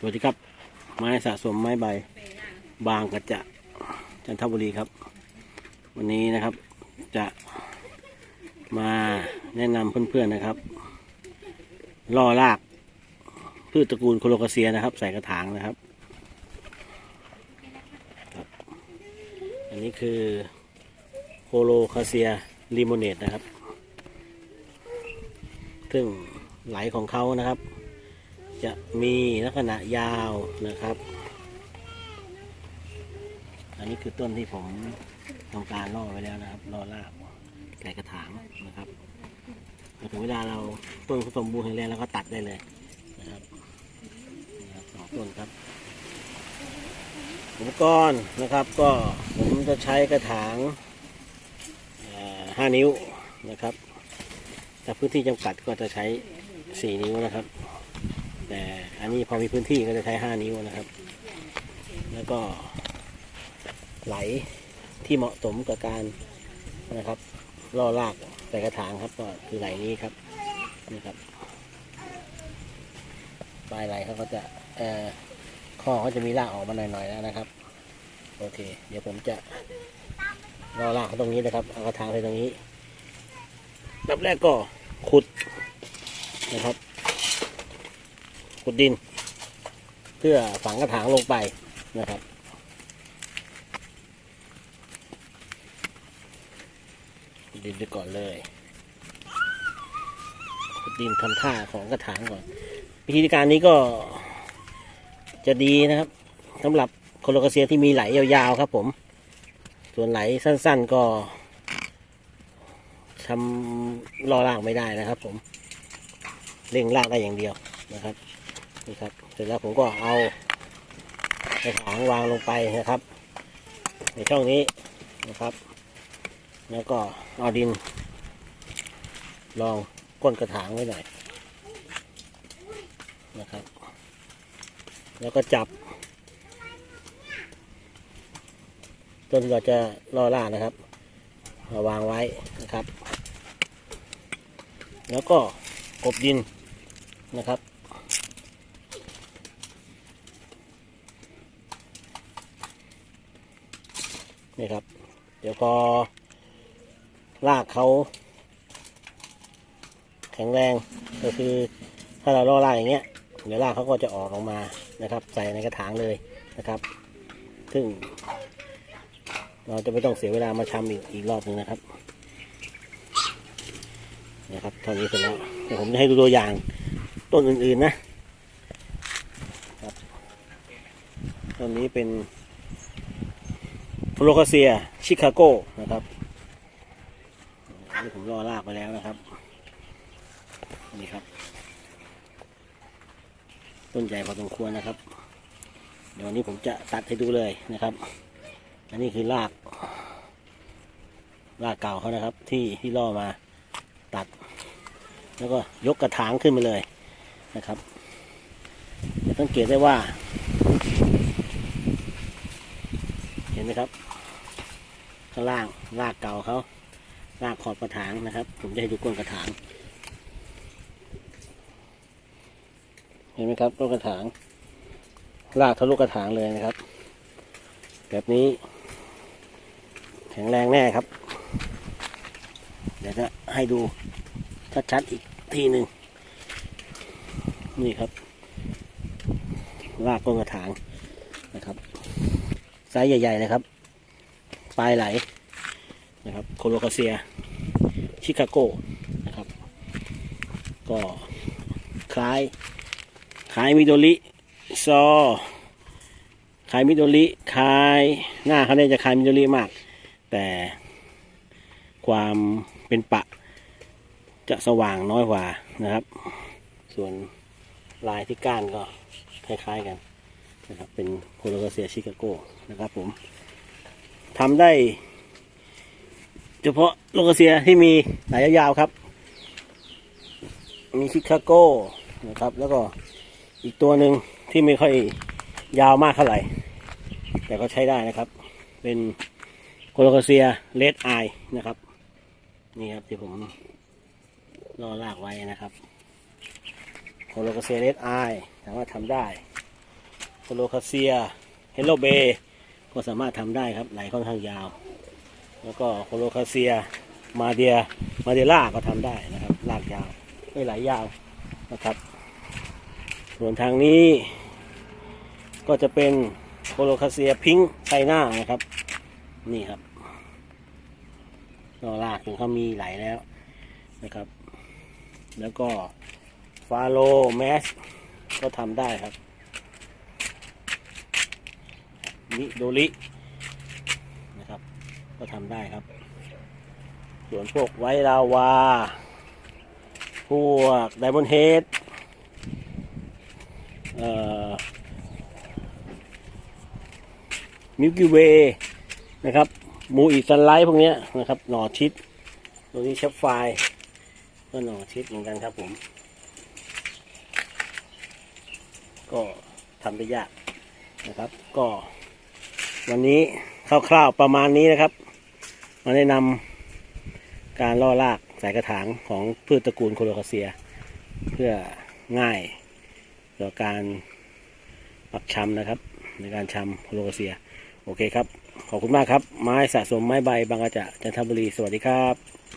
สวัสดีครับ ไม้สะสมไม้ใบ บางกระจะจันทบุรีครับ วันนี้นะครับจะมาแนะนำเพื่อนๆนะครับ ล่อรากพืชตระกูลโคโลคาเซียนะครับ ใส่กระถางนะครับครับ อันนี้คือโคโลคาเซียลิโมเนตนะครับ ซึ่งไหลของเขานะครับ จะมีลักษณะยาวนะครับ อันนี้คือต้นที่ผมต้องการล่อไว้แล้วนะครับล่อรากใส่กระถางนะครับพอถึงเวลาเราต้นสมบูรณ์แข็งแรงแล้วก็ตัดได้เลยนะครับสองต้นครับ อุปกรณ์นะครับก็ผมจะใช้กระถางห้านิ้วนะครับ แต่พื้นที่จำกัดก็จะใช้สี่นิ้วนะครับ แต่อันนี้พอมีพื้นที่ก็จะใช้ห้านิ้วนะครับ แล้วก็ไหลที่เหมาะสมกับการนะครับล่อรากใส่กระถางครับ ก็คือไหลนี้ครับนี่ครับปลายไหลเขาก็จะเอ่อข้อเขาจะมีรากออกมาหน่อยๆแล้วนะครับ โอเค เดี๋ยวผมจะล่อรากเขาตรงนี้นะครับเอากระถางไปตรงนี้ดับแรกก็ขุดนะครับ ขุดดิน เพื่อฝังกระถางลงไปนะครับขุดดินไปก่อนเลย ขุดดินทำท่าของกระถางก่อนวิธีการนี้ก็จะดีนะครับสำหรับโคโลคาเซียที่มีไหลยาวๆครับผม ส่วนไหลสั้นๆก็ทำรอรากไม่ได้นะครับผมเร่งรากได้อย่างเดียวนะครับ นี่ครับ เสร็จแล้วผมก็เอากระถางวางลงไปนะครับ ในช่องนี้นะครับ แล้วก็เอาดินรองก้นกระถางไว้หน่อยนะครับ แล้วก็จับจนกว่าจะล่อล่านะครับมาวางไว้นะครับ แล้วก็กบดินนะครับ นี่ครับ เดี๋ยวพอรากเขาแข็งแรงก็คือถ้าเราล่อรากอย่างเงี้ยเดี๋ยวรากเขาก็จะออกออกมานะครับ ใส่ในกระถางเลยนะครับ ซึ่ง เราจะไม่ต้องเสียเวลามาชำอีกอีกรอบหนึงนะครับนะครับเท่านี้เสร็จแล้วเดี๋ยวผมจะให้ดูตัวอย่างต้นอื่นๆนะครับต้นนี้เป็น โลคาเซีย ชิคาโกนะครับนนี้ผมรอลากไปแล้วนะครับ นี่ครับ ต้นใหญ่พอสมควรนะครับ เดี๋ยววันนี้ผมจะตัดให้ดูเลยนะครับ อันนี้คือราก รากเก่าเขานะครับ ที่ที่ล่อมาตัด แล้วก็ยกกระถางขึ้นมาเลยนะครับสังเกตได้ว่า ไหมครับข้างล่างรากเก่าเขารากขอบกระถางนะครับ ผมจะให้ดูก้นกระถาง เห็นไหมครับต้นกระถางรากทะลุกระถางเลยนะครับ แบบนี้ แข็งแรงแน่ครับ เดี๋ยวจะให้ดูชัดๆอีกทีหนึ่งนี่ครับรากก้นกระถางนะครับ ไซส์ใหญ่ๆนะครับ ปลายไหลนะครับ โคโลคาเซีย ชิคาโกนะครับ ก็คล้ายคล้ายมิโดริซอคล้ายมิโดริคล้ายหน้าเขาเนี่ยจะคล้ายมิโดริมาก แต่ความเป็นปะจะสว่างน้อยกว่านะครับ ส่วนลายที่ก้านก็คล้ายๆกัน นะครับเป็นโคโลคาเซียชิคาโกนะครับผมทำได้ เฉพาะโลกาเซียที่มีสายยาวครับ มีชิคาโกนะครับ แล้วก็อีกตัวหนึ่งที่ไม่ค่อยยาวมากเท่าไหร่ แต่ก็ใช้ได้นะครับ เป็นโคโลกาเซียเลดไอนะครับ นี่ครับที่ผมรอลากไว้นะครับโคโลกาเซียเลดไอถามว่าทำได้ โลคาเซียเฮลโลเบก็สามารถทำได้ครับไหลค่อนข้างยาว แล้วก็โคโลคาเซียมาเดียมาเดล่าก็ทำได้นะครับลากยาวไม่ไหลยาวนะครับ ส่วนทางนี้ ก็จะเป็นโคโลคาเซียพิงค์ไชน่านะครับ นี่ครับก็ลากถึงเขามีไหลแล้วนะครับ แล้วก็ฟาโลแมสก็ทำได้ครับ มิโดรินะครับ ก็ทำได้ครับ ส่วนพวกไวท์ลาวา พวกไดมอนเฮดมิลกิเวนะครับมูอีซันไลท์พวกเนี้ยนะครับ หน่อชิด ตัวนี้เชฟไฟล์ก็หน่อชิดเหมือนกันครับผม ก็ทำได้ยากนะครับ ก็ วันนี้คร่าวๆประมาณนี้นะครับ มาแนะนำการล่อลากสายกระถางของพืชตระกูลโคโลคาเซีย เพื่อง่ายต่อการปักชำนะครับ ในการชำโคโลคาเซีย โอเคครับ ขอบคุณมากครับ ไม้สะสมไม้ใบบางกระจะจันทบุรี สวัสดีครับ